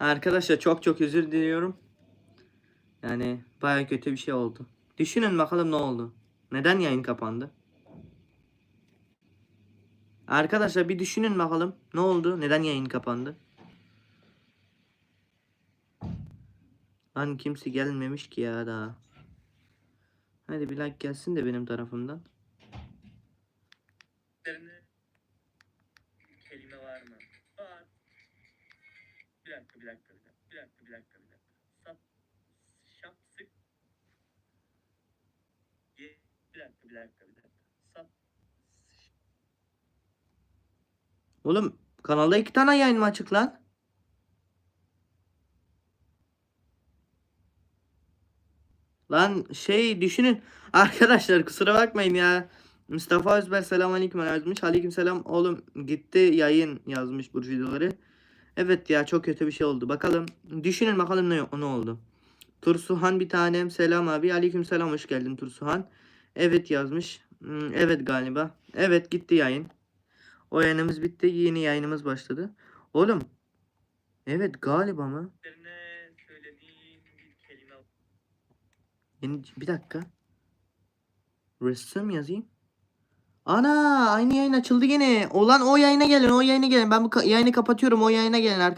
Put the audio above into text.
Arkadaşlar çok çok özür diliyorum. Yani baya kötü bir şey oldu. Düşünün bakalım ne oldu. Neden yayın kapandı? Arkadaşlar bir düşünün bakalım ne oldu? Neden yayın kapandı? Lan kimse gelmemiş ki ya daha. Hadi bir like gelsin de benim tarafımdan. kelime var mı? Bir dakika, bir dakika, bir dakika, bir dakika, bir dakika, bir dakika. Sap, şap, sık. Ye, bir dakika, bir dakika, bir dakika. Sap, Oğlum kanalda iki tane yayın mı açık lan? Lan şey düşünün. Arkadaşlar kusura bakmayın ya. Mustafa Özber selamünaleyküm yazmış. Aleykümselam oğlum gitti yayın yazmış bu videoları. Evet ya çok kötü bir şey oldu. Bakalım düşünün bakalım ne, ne oldu. Tursuhan bir tanem selam abi. Aleykümselam hoş geldin Tursuhan. Evet yazmış. Hmm, Evet galiba. Evet gitti yayın. O yayınımız bitti. Yeni yayınımız başladı. Oğlum. Evet galiba mı? Yeni, bir dakika. Resim yazayım. Ana aynı yayın açıldı gene. Olan o yayına gelin o yayına gelin. Ben bu ka- yayını kapatıyorum o yayına gelin arkadaşlar.